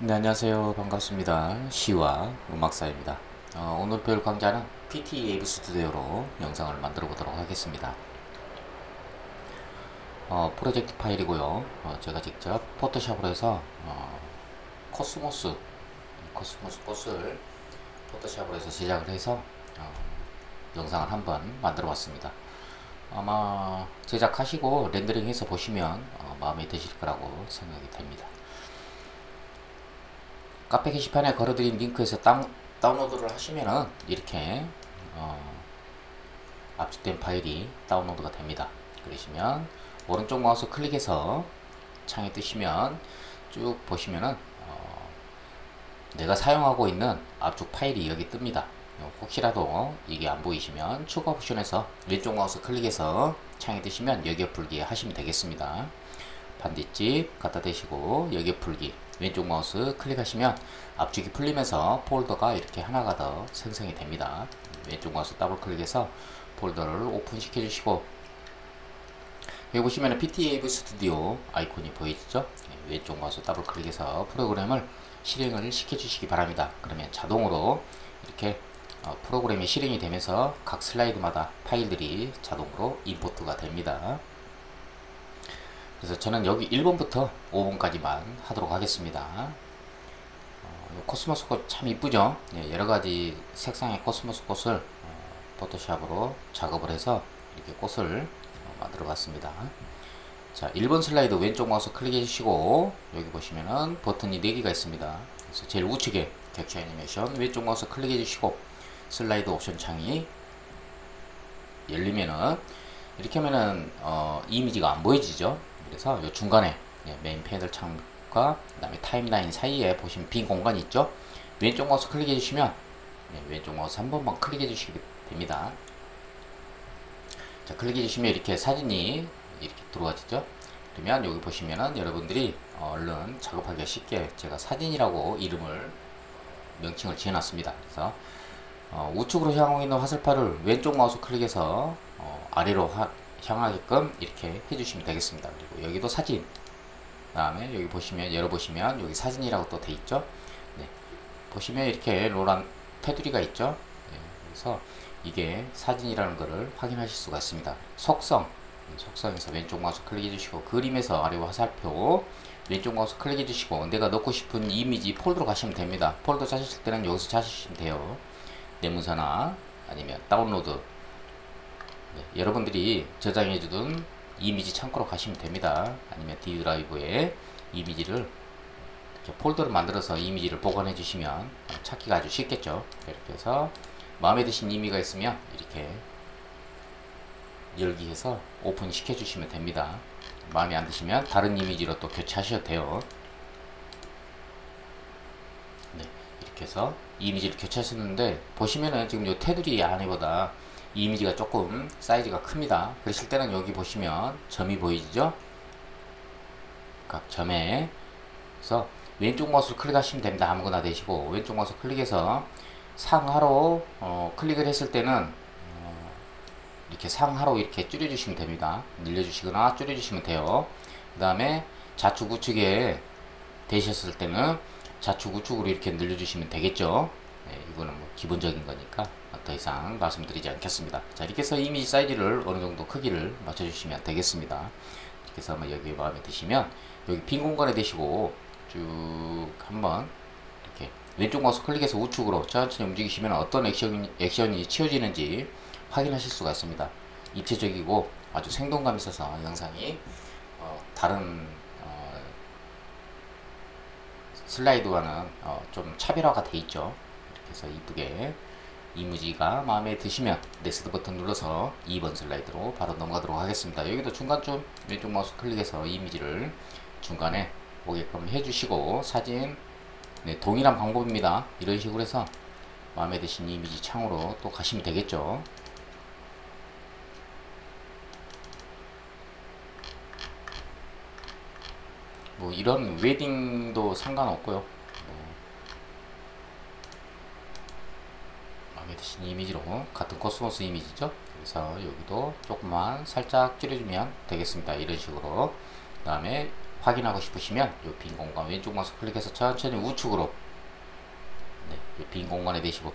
네, 안녕하세요. 반갑습니다. 시와 음악사입니다. 어, 오늘 배울 강좌는 PT 웨이브 스튜디오로 영상을 만들어 보도록 하겠습니다. 어, 프로젝트 파일이고요. 어, 제가 직접 포토샵으로 해서 어, 코스모스, 코스모스 꽃을 포토샵으로 해서 제작을 해서 어, 영상을 한번 만들어 봤습니다. 아마 제작하시고 렌더링해서 보시면 어, 마음에 드실 거라고 생각이 됩니다. 카페 게시판에 걸어드린 링크에서 다운, 다운로드를 하시면은 이렇게 어, 압축된 파일이 다운로드가 됩니다. 그러시면 오른쪽 마우스 클릭해서 창에 뜨시면 쭉 보시면은 어, 내가 사용하고 있는 압축 파일이 여기 뜹니다. 혹시라도 이게 안 보이시면 추가 옵션에서 왼쪽 마우스 클릭해서 창에 뜨시면 여기에 풀기 하시면 되겠습니다. 반대집 갖다 대시고 여기에 풀기 왼쪽 마우스 클릭하시면 압축이 풀리면서 폴더가 이렇게 하나가 더 생성이 됩니다. 왼쪽 마우스 더블 클릭해서 폴더를 오픈 시켜 주시고 여기 보시면 PTAV 스튜디오 아이콘이 보이시죠? 네, 왼쪽 마우스 더블 클릭해서 프로그램을 실행을 시켜 주시기 바랍니다. 그러면 자동으로 이렇게 어, 프로그램이 실행이 되면서 각 슬라이드마다 파일들이 자동으로 임포트가 됩니다. 그래서 저는 여기 1번부터 5번까지만 하도록 하겠습니다. 어, 코스모스 꽃 참 이쁘죠? 예, 여러 가지 색상의 코스모스 꽃을 어, 포토샵으로 작업을 해서 이렇게 꽃을 어, 만들어 봤습니다. 자, 1번 슬라이드 왼쪽 마우스 클릭해 주시고 여기 보시면은 버튼이 4개가 있습니다. 그래서 제일 우측에 객체 애니메이션 왼쪽 마우스 클릭해 주시고 슬라이드 옵션 창이 열리면은 이렇게 하면은 어, 이미지가 안 보여지죠. 그래서 이 중간에 예, 메인 패널 창과 그다음에 타임라인 사이에 보시면 빈 공간이 있죠. 왼쪽 마우스 클릭해 주시면 네, 왼쪽 마우스 한 번만 클릭해 주시면 됩니다. 자, 클릭해 주시면 이렇게 사진이 이렇게 들어와지죠. 그러면 여기 보시면은 여러분들이 얼른 작업하기가 쉽게 제가 사진이라고 이름을 명칭을 지어놨습니다. 그래서 어, 우측으로 향하고 있는 화살표를 왼쪽 마우스 클릭해서 어, 아래로 하, 향하게끔 이렇게 해주시면 되겠습니다. 그리고 여기도 사진. 그 다음에 여기 보시면 열어보시면 여기 사진이라고 또 돼 있죠. 네. 보시면 이렇게 노란 테두리가 있죠. 네. 그래서 이게 사진이라는 것을 확인하실 수가 있습니다. 속성. 네, 속성에서 왼쪽 마우스 클릭해 주시고 그림에서 아래 화살표 왼쪽 마우스 클릭해 주시고 내가 넣고 싶은 이미지 폴더로 가시면 됩니다. 폴더 찾으실 때는 여기서 찾으시면 돼요. 내 문서나 아니면 다운로드 네, 여러분들이 저장해주던 이미지 창고로 가시면 됩니다. 아니면 D 드라이브에 이미지를 폴더를 만들어서 이미지를 보관해 주시면 찾기가 아주 쉽겠죠. 이렇게 해서 마음에 드신 이미가 있으면 이렇게 열기 해서 오픈 시켜 주시면 됩니다. 마음에 안 드시면 다른 이미지로 또 교체하셔도 돼요. 네, 이렇게 해서 이미지를 교체하셨는데 보시면은 지금 이 테두리 안에보다 이 이미지가 조금 사이즈가 큽니다. 그러실 때는 여기 보시면 점이 보이죠? 각 점에 그래서 왼쪽 마우스를 클릭하시면 됩니다. 아무거나 되시고 왼쪽 마우스 클릭해서 상하로 어, 클릭을 했을 때는 어, 이렇게 상하로 이렇게 줄여주시면 됩니다. 늘려주시거나 줄여주시면 돼요. 그 다음에 좌측 우측에 되셨을 때는 좌측 우측으로 이렇게 늘려주시면 되겠죠. 네, 이거는 뭐 기본적인 거니까 더 이상 말씀드리지 않겠습니다. 자, 이렇게 해서 이미지 사이즈를 어느 정도 크기를 맞춰주시면 되겠습니다. 이렇게 해서 뭐 여기 마음에 드시면 여기 빈 공간에 대시고 쭉 한번 이렇게 왼쪽 마우스 클릭해서 우측으로 천천히 움직이시면 어떤 액션이, 액션이 치워지는지 확인하실 수가 있습니다. 입체적이고 아주 생동감 있어서 영상이 어, 다른 어, 슬라이드와는 어, 좀 차별화가 돼 있죠. 이렇게 해서 이쁘게 이미지가 마음에 드시면 넥스트 버튼 눌러서 2번 슬라이드로 바로 넘어가도록 하겠습니다. 여기도 중간쯤 왼쪽 마우스 클릭해서 이미지를 중간에 오게끔 해주시고 사진 네, 동일한 방법입니다. 이런 식으로 해서 마음에 드신 이미지 창으로 또 가시면 되겠죠. 뭐 이런 웨딩도 상관없고요. 뭐 드신 이미지로 같은 코스모스 이미지죠. 그래서 여기도 조금만 살짝 줄여주면 되겠습니다. 이런 식으로. 그 다음에 확인하고 싶으시면 이 빈 공간 왼쪽 마우스 클릭해서 천천히 우측으로 네, 이빈 공간에 대시고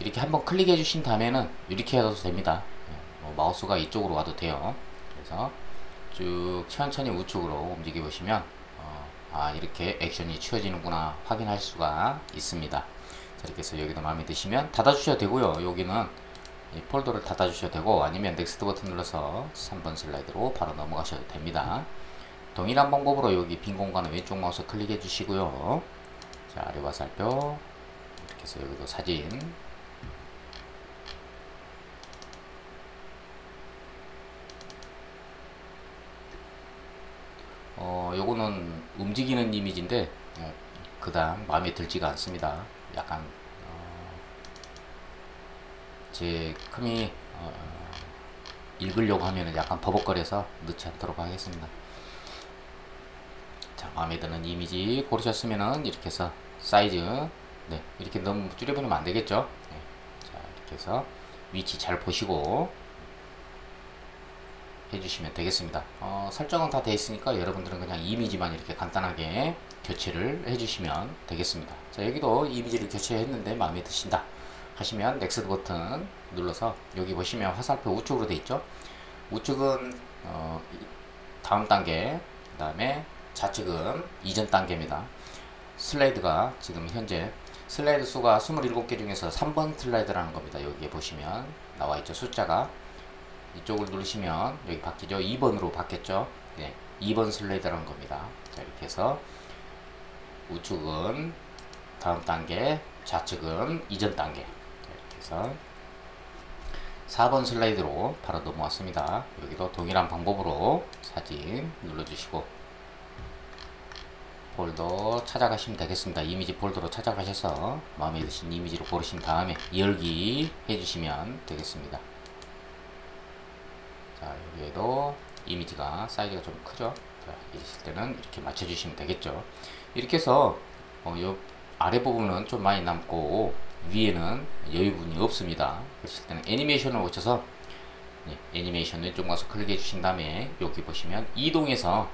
이렇게 한번 클릭해 주신 다음에는 이렇게 해도 됩니다. 네, 뭐 마우스가 이쪽으로 와도 돼요. 그래서 쭉 천천히 우측으로 움직여 보시면 어, 아 이렇게 액션이 취해지는구나 확인할 수가 있습니다. 자, 이렇게 해서 여기도 마음에 드시면 닫아 주셔도 되고요. 여기는 이 폴더를 닫아 주셔도 되고 아니면 넥스트 버튼 눌러서 3번 슬라이드로 바로 넘어가셔도 됩니다. 동일한 방법으로 여기 빈 공간은 왼쪽 마우스 클릭해 주시고요. 자, 아래와 살펴 이렇게 해서 여기도 사진 어, 요거는 움직이는 이미지인데 예, 그다음 마음에 들지가 않습니다. 약간 어, 제 컴이 어, 읽으려고 하면은 약간 버벅거려서 넣지 않도록 하겠습니다. 자, 마음에 드는 이미지 고르셨으면은 이렇게 해서 사이즈 네, 이렇게 너무 줄여버리면 안 되겠죠? 네, 자, 이렇게 해서 위치 잘 보시고 해주시면 되겠습니다. 어, 설정은 다 되어 있으니까 여러분들은 그냥 이미지만 이렇게 간단하게 교체를 해주시면 되겠습니다. 자, 여기도 이미지를 교체했는데 마음에 드신다 하시면 넥스트 버튼 눌러서 여기 보시면 화살표 우측으로 되어 있죠? 우측은 어, 이- 다음 단계, 그 다음에 좌측은 이전 단계입니다. 슬라이드가 지금 현재 슬라이드 수가 27개 중에서 3번 슬라이드라는 겁니다. 여기에 보시면 나와 있죠. 숫자가 이쪽을 누르시면 여기 바뀌죠. 2번으로 바뀌었죠. 네, 2번 슬라이드라는 겁니다. 자, 이렇게 해서 우측은 다음 단계, 좌측은 이전 단계. 자, 이렇게 해서 4번 슬라이드로 바로 넘어왔습니다. 여기도 동일한 방법으로 사진 눌러주시고 폴더 찾아가시면 되겠습니다. 이미지 폴더로 찾아가셔서 마음에 드신 이미지로 고르신 다음에 열기 해주시면 되겠습니다. 자, 여기에도 이미지가 사이즈가 좀 크죠? 자, 이러실 때는 이렇게 맞춰주시면 되겠죠? 이렇게 해서, 어, 요 아래 부분은 좀 많이 남고, 위에는 여유 부분이 없습니다. 그러실 때는 애니메이션을 오셔서, 네, 애니메이션 왼쪽 가서 클릭해 주신 다음에, 여기 보시면 이동해서,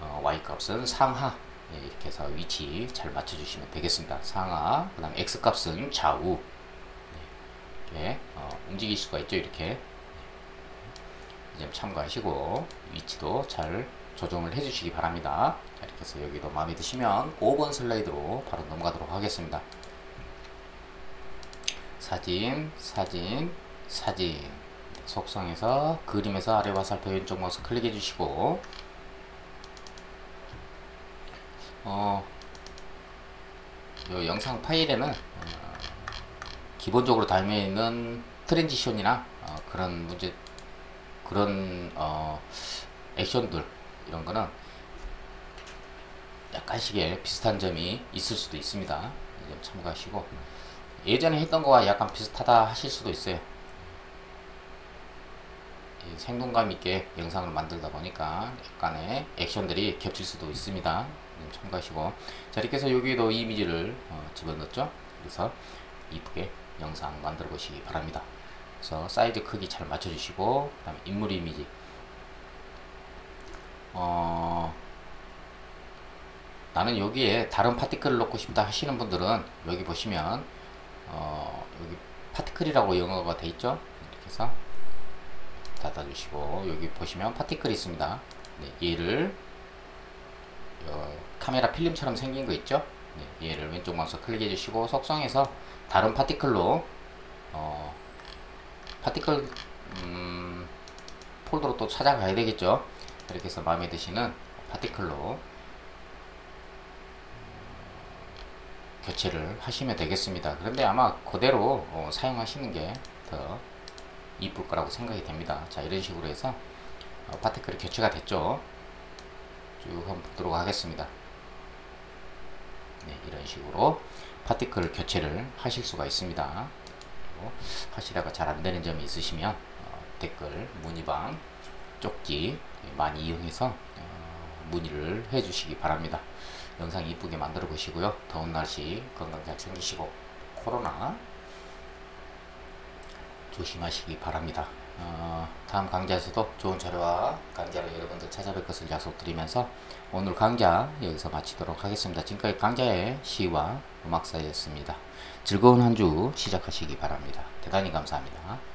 어, Y 값은 상하, 네, 이렇게 해서 위치 잘 맞춰 주시면 되겠습니다. 상하, 그 다음 X 값은 좌우, 네, 이렇게, 어, 움직일 수가 있죠, 이렇게. 이점 참고하시고 위치도 잘 조정을 해주시기 바랍니다. 자, 이렇게 해서 여기도 마음에 드시면 5번 슬라이드로 바로 넘어가도록 하겠습니다. 사진, 사진, 사진. 속성에서 그림에서 아래 화살표 왼쪽 마우스 클릭해 주시고 어, 요 영상 파일에는 어, 기본적으로 달려 있는 트랜지션이나 어, 그런 문제 그런 어, 액션들 이런 거는 약간씩의 비슷한 점이 있을 수도 있습니다. 이점 참고하시고 예전에 했던 거와 약간 비슷하다 하실 수도 있어요. 이 생동감 있게 영상을 만들다 보니까 약간의 액션들이 겹칠 수도 있습니다. 참고하시고 자 이렇게 해서 여기에도 이미지를 어, 집어넣었죠. 그래서 이쁘게 영상 만들어 보시기 바랍니다. 그래서 사이즈 크기 잘 맞춰주시고 그다음에 인물 이미지 어 나는 여기에 다른 파티클을 넣고 싶다 하시는 분들은 여기 보시면 어 여기 파티클이라고 영어가 돼 있죠? 이렇게 해서 닫아주시고 여기 보시면 파티클이 있습니다. 네, 얘를 어, 카메라 필름처럼 생긴 거 있죠? 네, 얘를 왼쪽 마우스 클릭해 주시고 속성에서 다른 파티클로 어, 파티클 음, 폴더로 또 찾아가야 되겠죠. 이렇게 해서 마음에 드시는 파티클로 음, 교체를 하시면 되겠습니다. 그런데 아마 그대로 어, 사용하시는 게 더 이쁠 거라고 생각이 됩니다. 자 이런 식으로 해서 어, 파티클이 교체가 됐죠. 쭉 한번 보도록 하겠습니다. 네, 이런 식으로 파티클 교체를 하실 수가 있습니다. 하시다가 잘 안되는 점이 있으시면 어, 댓글 문의방 쪽지 많이 이용해서 어, 문의를 해주시기 바랍니다. 영상 이쁘게 만들어 보시고요. 더운 날씨 건강 잘 챙기시고 코로나 조심하시기 바랍니다. 어, 다음 강좌에서도 좋은 자료와 강좌로 여러분들 찾아뵐 것을 약속드리면서 오늘 강좌 여기서 마치도록 하겠습니다. 지금까지 강좌의 시와 음악사였습니다. 즐거운 한 주 시작하시기 바랍니다. 대단히 감사합니다.